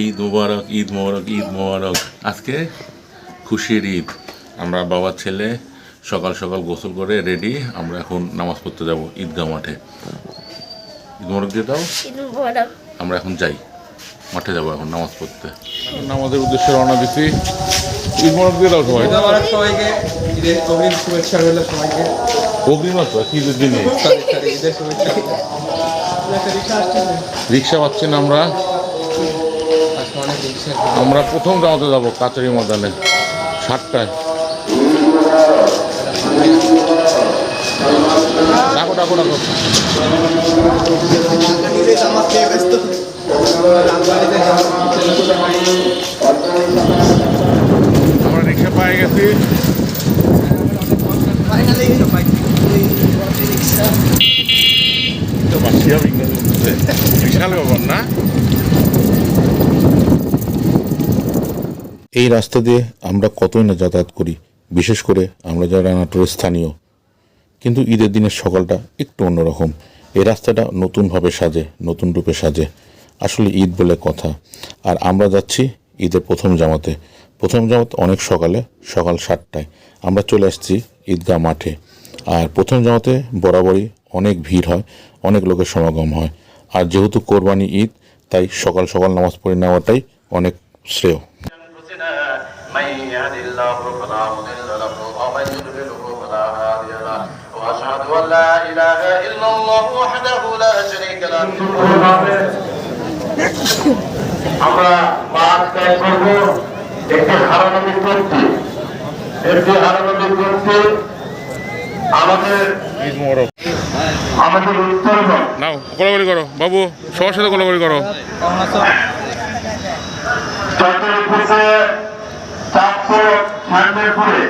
ঈদ মুবারক ঈদ মুবারক ঈদ মুবারক। আজকে খুশির ঈদ। আমরা বাবা ছেলে সকাল সকাল গোসল করে রেডি আমরা এখন নামাজ পড়তে যাব ঈদগাহ মাঠে। ঈদ মুবারক দিয়ে দাও। আমরা এখন যাই। মাঠে যাব এখন নামাজ পড়তে। নামাজের উদ্দেশ্যে রওনা দিচ্ছি। ঈদ মুবারক দিয়ে দাও সবাই আমার সবাইকে। ঈদের অগ্রিম শুভেচ্ছা রইল সবাইকে। অগ্রিম আছে ঈদের দিনে? সরি সরি ঈদের শুভেচ্ছা রিক্সা পাচ্ছি না আমরা। আমরা প্রথম জামাতে যাব কাচারি ময়দানে, সাতটায়। ডাকো ডাকো ডাকো। আমরা রিক্সা পাই গেছি। বিশাল ব্যাপার না। এই রাস্তা দিয়ে আমরা কতই না যাতায়াত করি, বিশেষ করে আমরা যারা নাটোরের স্থানীয়। কিন্তু ঈদের দিনের সকালটা একটু অন্যরকম। এই রাস্তাটা নতুনভাবে সাজে, নতুন রূপে সাজে। আসলে ঈদ বলে কথা। আর আমরা যাচ্ছি ঈদের প্রথম জামাতে। প্রথম জামাত অনেক সকালে, সকাল সাতটায়। আমরা চলে আসছি ঈদগাহ মাঠে। আর প্রথম জামাতে বরাবরই অনেক ভিড় হয়, অনেক লোকের সমাগম হয়। আর যেহেতু কোরবানি ঈদ, তাই সকাল সকাল নামাজ পড়ে নেওয়াটাই অনেক শ্রেয়। من يهد الله فلا مضل له ومن يضلله فلا هادي له واشهد ان لا اله الا الله وحده لا شريك له আমরা মাছ ত্যাগ করব একটি হারানো বিজ্ঞপ্তি একটি হারানো বিজ্ঞপ্তি আমাদের ঈদ মোবারক আমাদের উত্তরবঙ্গ নাও কোলাবরি করো বাবু সবার সাথে কোলাবরি করো চট্টগ্রামপুরে চাঁদপুর সান্ডেলপুরে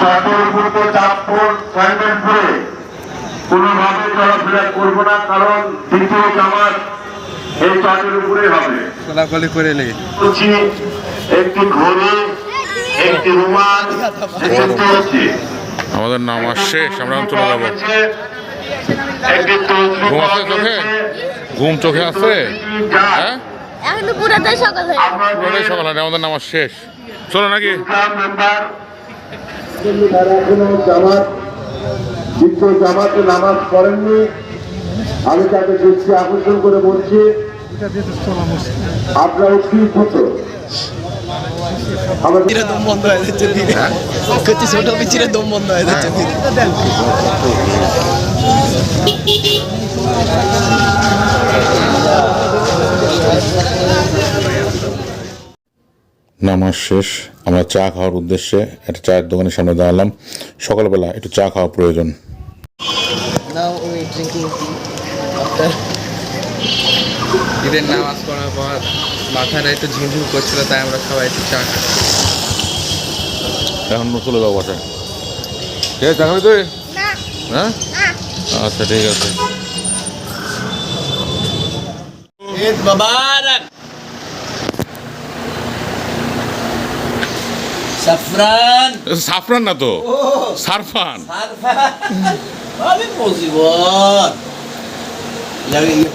চট্টগ্রামপুরকে চাঁদপুর সান্ডেলপুরে কোনোভাবে চলাফেরা করব না কারণ দ্বিতীয় জামাত এই চট্টগ্রামপুরে হবে। কোলাকুলি করে লে বলছি একটি ঘড়ি একটি রুমাল আমাদের নামাজ শেষ আমরা চলে যাব। একটি ঘুম আছে চোখে? ঘুম চোখে আছে? হ্যাঁ? সকাল হয়ে আমাদের সকাল আমাদের নামাজ শেষ। চলো নাকি? তারা এখনও জামাত নামাজ পড়েননি। আমি তাকে দৃষ্টি আকর্ষণ করে বলছি আপনারা কি আমাদের দম বন্ধ হয়ে যাচ্ছে ছোট দম বন্ধ হয়ে যাচ্ছে নামাজ শেষ আমরা চা খাওয়ার উদ্দেশ্যে একটা চায়ের দোকানের সামনে দাঁড়ালাম। সকালবেলা একটু চা খাওয়া প্রয়োজন। ঈদের নামাজ পড়ার পর মাথাটা একটু ঝিমঝিম করছিল তাই আমরা সবাই একটু চা এখন চলে যাব বাসায়। ঠিক আছে চা খাবি তুই? হ্যাঁ? আচ্ছা ঠিক আছে। ঈদ সাফরান। সাফরান না তো? সারফান। আমি লাগে ইয়ে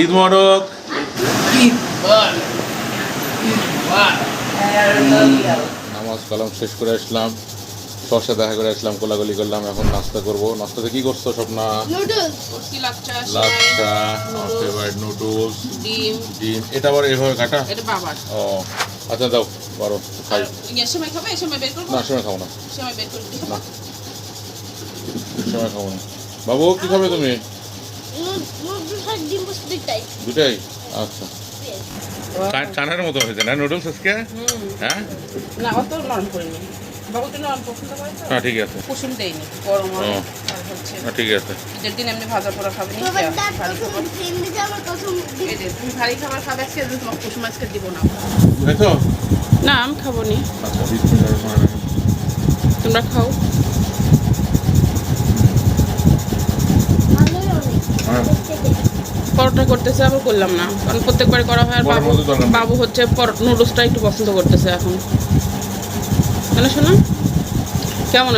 ঈদ মোবারক। ঈদ মুবারক ঈদ মুবারক। নামাজ কালাম শেষ করে আসলাম। সবার সাথে দেখা করে আসলাম কোলাগুলি করলাম এখন নাস্তা করব। নাস্তাতে কি করছ স্বপ্না? আমার ফেভারিট নুডলস ডিম। ডিম। এটা আবার এইভাবে কাটা? এটা বাবার। ও আচ্ছা দাও বারো খাই। ইয়ে সময় খাবে? সময় বের করব? না সময় খাব না। সময় বের করে না। সময় খাব না। বাবু কি খাবে তুমি? দুটাই? আচ্ছা। চানার মতো হয়েছে না নুডলস আজকে? হ্যাঁ? না অত নরম করিনি। হ্যাঁ ঠিক আছে। কুসুম দেয়নি গরম হ্যাঁ। ঠিক আছে। ঈদের দিন এমনি ভাজা পোড়া খাবে নি ভারী খাবার। তুমি ভারী খাবে আজকে কুসুম আজকে দিব না। না আমি খাব নি। আচ্ছা। তোমরা খাও। হ্যাঁ। পরোটা করতেছে আবার করলাম না। কারণ প্রত্যেকবারে করা হয় আর বাবু। বাবু হচ্ছে নুডলসটা একটু পছন্দ করতেছে এখন। কেন শোনো। কেমন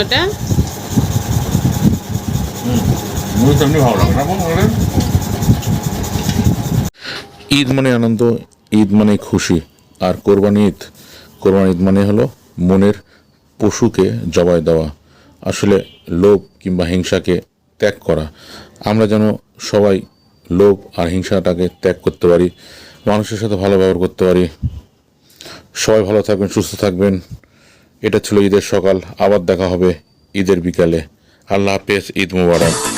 বল ঈদ মানে আনন্দ, ঈদ মানে খুশি, আর কোরবানি ঈদ। কোরবানি ঈদ মানে হলো মনের পশুকে জবাই দেওয়া, আসলে লোভ কিংবা হিংসাকে ত্যাগ করা। আমরা যেন সবাই লোভ আর হিংসাটাকে ত্যাগ করতে পারি, মানুষের সাথে ভালো ব্যবহার করতে পারি। সবাই ভালো থাকবেন, সুস্থ থাকবেন। এটা ছিল ঈদের সকাল। আবার দেখা হবে ঈদের বিকালে। আল্লাহ হাফেজ ঈদ মুবারক।